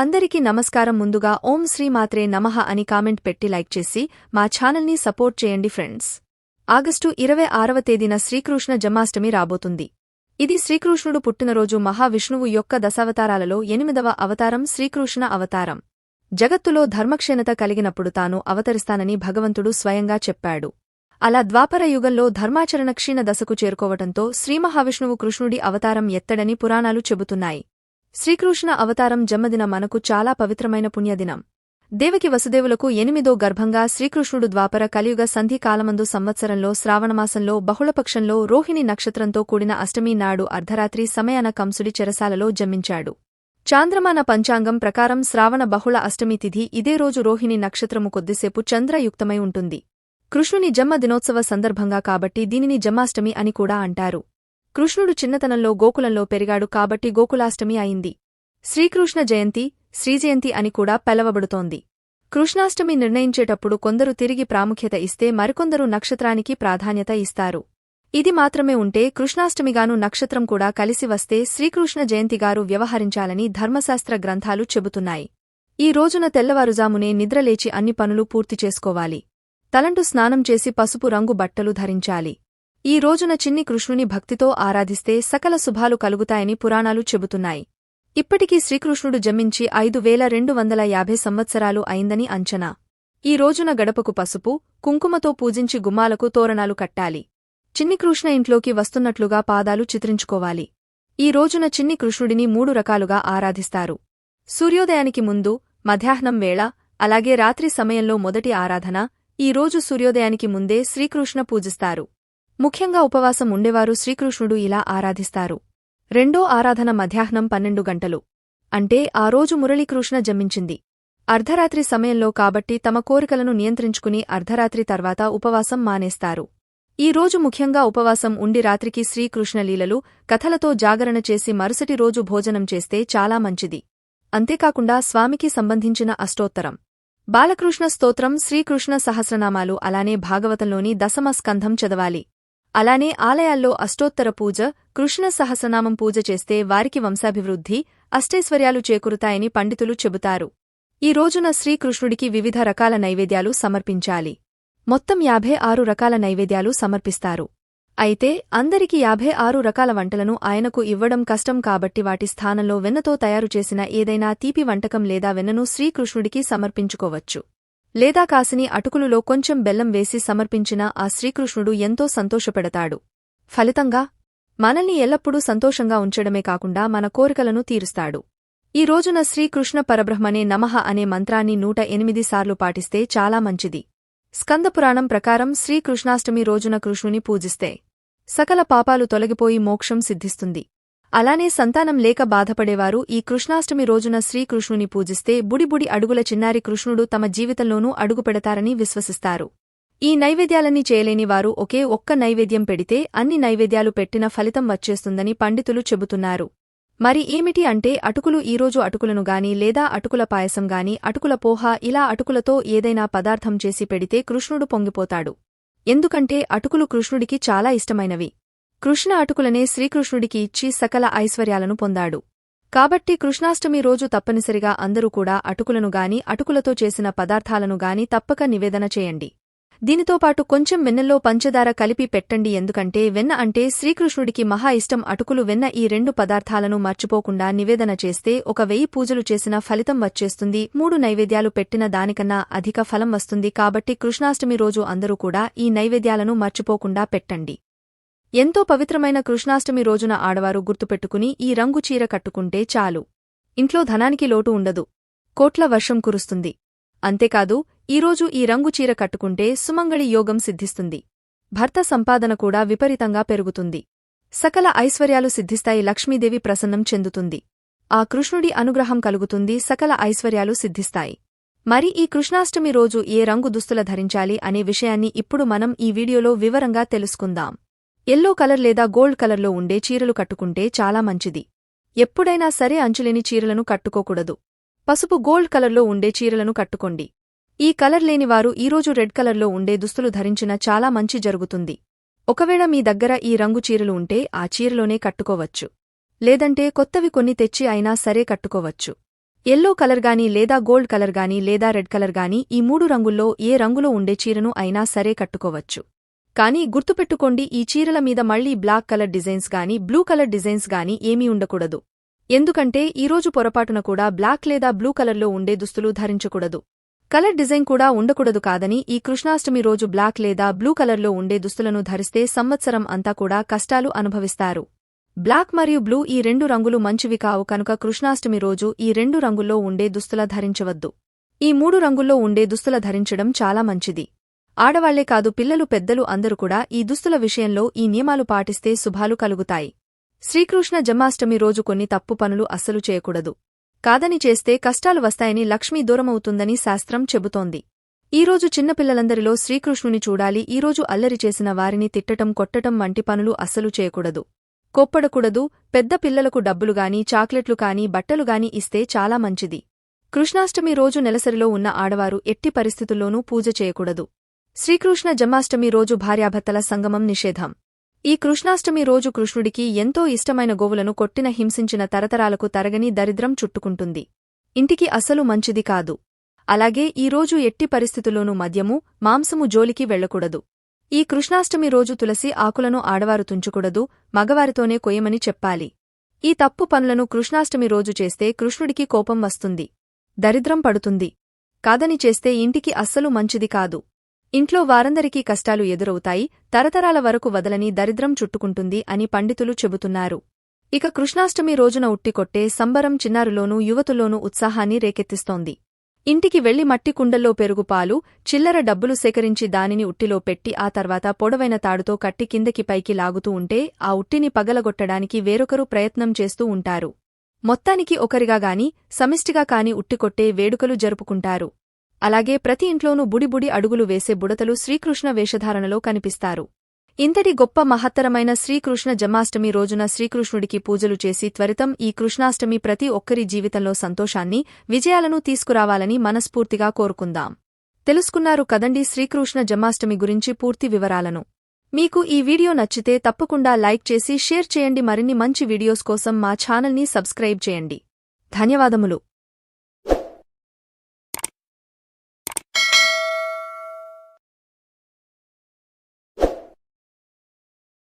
అందరికీ నమస్కారం ముందుగా ఓం శ్రీ మాత్రే నమః అని కామెంట్ పెట్టి లైక్ చేసి మా ఛానల్ని సపోర్ట్ చేయండి ఫ్రెండ్స్. ఆగస్టు ఇరవై ఆరవ తేదీన శ్రీకృష్ణ జన్మాష్టమి రాబోతుంది. ఇది శ్రీకృష్ణుడు పుట్టినరోజు మహావిష్ణువు యొక్క దశావతారాలలో ఎనిమిదవ అవతారం శ్రీకృష్ణ అవతారం. జగత్తులో ధర్మక్షీణత కలిగినప్పుడు తాను అవతరిస్తానని భగవంతుడు స్వయంగా చెప్పాడు. అలా ద్వాపర యుగంలో ధర్మాచరణ క్షీణ దశకు చేరుకోవటంతో శ్రీమహావిష్ణువు కృష్ణుడి అవతారం ఎత్తడని పురాణాలు చెబుతున్నాయి. శ్రీకృష్ణ అవతారం జన్మదిన మనకు చాలా పవిత్రమైన పుణ్యదినం. దేవకి వసుదేవులకు ఎనిమిదో గర్భంగా శ్రీకృష్ణుడు ద్వాపర కలియుగ సంధి కాలమందు సంవత్సరంలో శ్రావణమాసంలో బహుళపక్షంలో రోహిణి నక్షత్రంతో కూడిన అష్టమి నాడు అర్ధరాత్రి సమయాన కంసుడి చెరసాలలో జన్మించాడు. చాంద్రమాన పంచాంగం ప్రకారం శ్రావణ బహుళ అష్టమి తిథి ఇదే రోజు రోహిణి నక్షత్రము కొద్దిసేపు చంద్రయుక్తమై ఉంటుంది. కృష్ణుని జన్మ దినోత్సవ సందర్భంగా కాబట్టి దీనిని జన్మాష్టమి అని కూడా అంటారు. కృష్ణుడు చిన్నతనంలో గోకులంలో పెరిగాడు కాబట్టి గోకులాష్టమి అయింది. శ్రీకృష్ణ జయంతి శ్రీజయంతి అని కూడా పిలవబడుతోంది. కృష్ణాష్టమి నిర్ణయించేటప్పుడు కొందరు తిరిగి ప్రాముఖ్యత ఇస్తే మరికొందరు నక్షత్రానికి ప్రాధాన్యత ఇస్తారు. ఇది మాత్రమే ఉంటే కృష్ణాష్టమిగాను నక్షత్రం కూడా కలిసి వస్తే శ్రీకృష్ణ జయంతిగారు వ్యవహరించాలని ధర్మశాస్త్ర గ్రంథాలు చెబుతున్నాయి. ఈ రోజున తెల్లవారుజామునే నిద్రలేచి అన్ని పనులు పూర్తి చేసుకోవాలి. తలంటు స్నానం చేసి పసుపు రంగు బట్టలు ధరించాలి. ఈ రోజున చిన్ని కృష్ణుని భక్తితో ఆరాధిస్తే సకల శుభాలు కలుగుతాయని పురాణాలు చెబుతున్నాయి. ఇప్పటికీ శ్రీకృష్ణుడు జన్మించి ఐదు వేల రెండు వందల యాభై సంవత్సరాలు అయిందని అంచనా. ఈ రోజున గడపకు పసుపు కుంకుమతో పూజించి గుమ్మాలకు తోరణాలు కట్టాలి. చిన్ని కృష్ణ ఇంట్లోకి వస్తున్నట్లుగా పాదాలు చిత్రించుకోవాలి. ఈ రోజున చిన్ని కృష్ణుడిని మూడు రకాలుగా ఆరాధిస్తారు. సూర్యోదయానికి ముందు మధ్యాహ్నం వేళ అలాగే రాత్రి సమయంలో మొదటి ఆరాధన ఈ రోజు సూర్యోదయానికి ముందే శ్రీకృష్ణ పూజిస్తారు. ముఖ్యంగా ఉపవాసం ఉండేవారు శ్రీకృష్ణుడు ఇలా ఆరాధిస్తారు. రెండో ఆరాధన మధ్యాహ్నం పన్నెండు గంటలు. అంటే ఆ రోజు మురళీకృష్ణ జన్మించింది. అర్ధరాత్రి సమయంలో కాబట్టి తమ కోరికలను నియంత్రించుకుని అర్ధరాత్రి తర్వాత ఉపవాసం మానేస్తారు. ఈ రోజు ముఖ్యంగా ఉపవాసం ఉండి రాత్రికి శ్రీకృష్ణ లీలలు కథలతో జాగరణ చేసి మరుసటి రోజు భోజనం చేస్తే చాలా మంచిది. అంతేకాకుండా స్వామికి సంబంధించిన అష్టోత్తరం. బాలకృష్ణ స్తోత్రం శ్రీకృష్ణ సహస్రనామాలు అలానే భాగవతంలోని దశమ స్కంధం చదవాలి. అలానే ఆలయాల్లో అష్టోత్తర పూజ కృష్ణ సహస్రనామం పూజ చేస్తే వారికి వంశాభివృద్ధి అష్టైశ్వర్యాలు చేకూరుతాయని పండితులు చెబుతారు. ఈ రోజున శ్రీకృష్ణుడికి వివిధ రకాల నైవేద్యాలు సమర్పించాలి. మొత్తం యాభై ఆరు రకాల నైవేద్యాలు సమర్పిస్తారు. అయితే అందరికి యాభై ఆరు రకాల వంటలను ఆయనకు ఇవ్వడం కష్టం కాబట్టి వాటి స్థానంలో వెన్నతో తయారు చేసిన ఏదైనా తీపి వంటకం లేదా వెన్నను శ్రీకృష్ణుడికి సమర్పించుకోవచ్చు. లేదా కాసిని అటుకులులో కొంచెం బెల్లం వేసి సమర్పించిన ఆ శ్రీకృష్ణుడు ఎంతో సంతోషపెడతాడు. ఫలితంగా మనల్ని ఎల్లప్పుడూ సంతోషంగా ఉంచడమే కాకుండా మన కోరికలను తీరుస్తాడు. ఈ రోజున శ్రీకృష్ణ పరబ్రహ్మనే నమః అనే మంత్రాన్ని నూట ఎనిమిది సార్లు పాటిస్తే చాలా మంచిది. స్కందపురాణం ప్రకారం శ్రీకృష్ణాష్టమి రోజున కృష్ణుని పూజిస్తే సకల పాపాలు తొలగిపోయి మోక్షం సిద్ధిస్తుంది. అలానే సంతానం లేక బాధపడేవారు ఈ కృష్ణాష్టమి రోజున శ్రీకృష్ణుని పూజిస్తే బుడిబుడి అడుగుల చిన్నారి కృష్ణుడు తమ జీవితంలోనూ అడుగుపెడతారని విశ్వసిస్తారు. ఈ నైవేద్యాలన్నీ చేయలేని వారు ఒకే ఒక్క నైవేద్యం పెడితే అన్ని నైవేద్యాలు పెట్టిన ఫలితం వచ్చేస్తుందని పండితులు చెబుతున్నారు. మరి ఏమిటి అంటే అటుకులు ఈరోజు అటుకులను గాని లేదా అటుకుల పాయసం గాని అటుకుల పోహ ఇలా అటుకులతో ఏదైనా పదార్థం చేసి పెడితే కృష్ణుడు పొంగిపోతాడు. ఎందుకంటే అటుకులు కృష్ణుడికి చాలా ఇష్టమైనవి. కృష్ణ అటుకులనే శ్రీకృష్ణుడికి ఇచ్చి సకల ఐశ్వర్యాలను పొందాడు. కాబట్టి కృష్ణాష్టమి రోజు తప్పనిసరిగా అందరూ కూడా అటుకులను గాని అటుకులతో చేసిన పదార్థాలను గాని తప్పక నివేదన చేయండి. దీనితో పాటు కొంచెం వెన్నెల్లో పంచదార కలిపి పెట్టండి ఎందుకంటే వెన్న అంటే శ్రీకృష్ణుడికి మహా ఇష్టం అటుకులు వెన్న ఈ రెండు పదార్థాలను మర్చిపోకుండా నివేదన చేస్తే ఒక వెయ్యి పూజలు చేసిన ఫలితం వచ్చేస్తుంది. మూడు నైవేద్యాలు పెట్టిన దానికన్నా అధిక ఫలం వస్తుంది కాబట్టి కృష్ణాష్టమి రోజు అందరూ కూడా ఈ నైవేద్యాలను మర్చిపోకుండా పెట్టండి. ఎంతో పవిత్రమైన కృష్ణాష్టమి రోజున ఆడవారు గుర్తుపెట్టుకుని ఈ రంగు చీర కట్టుకుంటే చాలు. ఇంట్లో ధనానికి లోటు ఉండదు. కోట్ల వర్షం కురుస్తుంది. అంతేకాదు ఈరోజు ఈ రంగు చీర కట్టుకుంటే సుమంగళి యోగం సిద్ధిస్తుంది. భర్త సంపాదన కూడా విపరీతంగా పెరుగుతుంది. సకల ఐశ్వర్యాలు సిద్ధిస్తాయి లక్ష్మీదేవి ప్రసన్నం చెందుతుంది. ఆ కృష్ణుడి అనుగ్రహం కలుగుతుంది సకల ఐశ్వర్యాలు సిద్ధిస్తాయి. మరి ఈ కృష్ణాష్టమి రోజు ఏ రంగు దుస్తుల ధరించాలి అనే విషయాన్ని ఇప్పుడు మనం ఈ వీడియోలో వివరంగా తెలుసుకుందాం. ఎల్లో కలర్ లేదా గోల్డ్ కలర్లో ఉండే చీరలు కట్టుకుంటే చాలా మంచిది. ఎప్పుడైనా సరే అంచులేని చీరలను కట్టుకోకూడదు. పసుపు గోల్డ్ కలర్లో ఉండే చీరలను కట్టుకోండి. ఈ కలర్ లేనివారు ఈరోజు రెడ్ కలర్లో ఉండే దుస్తులు ధరించిన చాలా మంచి జరుగుతుంది. ఒకవేళ మీ దగ్గర ఈ రంగు చీరలు ఉంటే ఆ చీరలోనే కట్టుకోవచ్చు. లేదంటే కొత్తవి కొన్ని తెచ్చి అయినా సరే కట్టుకోవచ్చు. ఎల్లో కలర్ గాని లేదా గోల్డ్ కలర్ గాని లేదా రెడ్ కలర్ గాని ఈ మూడు రంగుల్లో ఏ రంగులో ఉండే చీరను అయినా సరే కట్టుకోవచ్చు. కానీ గుర్తుపెట్టుకోండి ఈ చీరల మీద మళ్ళీ బ్లాక్ కలర్ డిజైన్స్ గాని బ్లూ కలర్ డిజైన్స్ గాని ఏమీ ఉండకూడదు. ఎందుకంటే ఈరోజు పొరపాటున కూడా బ్లాక్ లేదా బ్లూ కలర్లో ఉండే దుస్తులు ధరించకూడదు. కలర్ డిజైన్ కూడా ఉండకూడదు కాదని ఈ కృష్ణాష్టమి రోజు బ్లాక్ లేదా బ్లూ కలర్లో ఉండే దుస్తులను ధరిస్తే సంవత్సరం అంతా కూడా కష్టాలు అనుభవిస్తారు. బ్లాక్ మరియు బ్లూ ఈ రెండు రంగులు మంచివి కావు కనుక కృష్ణాష్టమి రోజు ఈ రెండు రంగుల్లో ఉండే దుస్తుల ధరించవద్దు. ఈ మూడు రంగుల్లో ఉండే దుస్తుల ధరించడం చాలా మంచిది. ఆడవాళ్ళే కాదు పిల్లలు పెద్దలు అందరూ కూడా ఈ దుస్తుల విషయంలో ఈ నియమాలు పాటిస్తే శుభాలు కలుగుతాయి. శ్రీకృష్ణ జన్మాష్టమి రోజు కొన్ని తప్పు పనులు అస్సలు చేయకూడదు. కాదని చేస్తే కష్టాలు వస్తాయని లక్ష్మీ దూరమవుతుందని శాస్త్రం చెబుతోంది. ఈరోజు చిన్నపిల్లలందరిలో శ్రీకృష్ణుని చూడాలి ఈరోజు అల్లరి చేసిన వారిని తిట్టటం కొట్టటం వంటి పనులు అస్సలు చేయకూడదు. కొప్పడకూడదు పెద్ద పిల్లలకు డబ్బులుగాని చాక్లెట్లు కాని బట్టలుగాని ఇస్తే చాలా మంచిది. కృష్ణాష్టమి రోజు నెలసరిలో ఉన్న ఆడవారు ఎట్టి పరిస్థితుల్లోనూ పూజ చేయకూడదు. శ్రీకృష్ణ జన్మాష్టమి రోజు భార్యాభర్తల సంగమం నిషేధం. ఈ కృష్ణాష్టమి రోజు కృష్ణుడికి ఎంతో ఇష్టమైన గోవులను కొట్టిన హింసించిన తరతరాలకు తరగని దరిద్రం చుట్టుకుంటుంది. ఇంటికి అసలు మంచిది కాదు. అలాగే ఈ రోజు ఎట్టి పరిస్థితుల్లోనూ మద్యము మాంసము జోలికి వెళ్ళకూడదు ఈ కృష్ణాష్టమి రోజు తులసి ఆకులను ఆడవారు తుంచుకూడదు మగవారితోనే కొయ్యమని చెప్పాలి. ఈ తప్పు పనులను కృష్ణాష్టమి రోజు చేస్తే కృష్ణుడికి కోపం వస్తుంది. దరిద్రం పడుతుంది. కాదని చేస్తే ఇంటికి అస్సలు మంచిది కాదు. ఇంట్లో వారందరికీ కష్టాలు ఎదురవుతాయి తరతరాల వరకు వదలని దరిద్రం చుట్టుకుంటుంది అని పండితులు చెబుతున్నారు. ఇక కృష్ణాష్టమి రోజున ఉట్టికొట్టే సంబరం చిన్నారులోనూ యువతులోనూ ఉత్సాహాన్ని రేకెత్తిస్తోంది. ఇంటికి వెళ్ళి మట్టి కుండల్లో పెరుగుపాలు చిల్లర డబ్బులు సేకరించి దానిని ఉట్టిలో పెట్టి ఆ తర్వాత పొడవైన తాడుతో కట్టి కిందకి పైకి లాగుతూ ఉంటే ఆ ఉట్టిని పగలగొట్టడానికి వేరొకరు ప్రయత్నం చేస్తూ ఉంటారు. మొత్తానికి ఒకరిగా గాని సమిష్టిగా కాని ఉట్టికొట్టే వేడుకలు జరుపుకుంటారు. అలాగే ప్రతి ఇంట్లోనూ బుడిబుడి అడుగులు వేసే బుడతలు శ్రీకృష్ణ వేషధారణలో కనిపిస్తారు. ఇంతటి గొప్ప మహత్తరమైన శ్రీకృష్ణ జన్మాష్టమి రోజున శ్రీకృష్ణుడికి పూజలు చేసి త్వరితం ఈ కృష్ణాష్టమి ప్రతి ఒక్కరి జీవితంలో సంతోషాన్ని విజయాలను తీసుకురావాలని మనస్ఫూర్తిగా కోరుకుందాం. తెలుసుకున్నారు కదండి శ్రీకృష్ణ జన్మాష్టమి గురించి పూర్తి వివరాలను. మీకు ఈ వీడియో నచ్చితే తప్పకుండా లైక్ చేసి షేర్ చేయండి. మరిన్ని మంచి వీడియోస్ కోసం మా ఛానల్ని సబ్స్క్రైబ్ చేయండి. ధన్యవాదములు.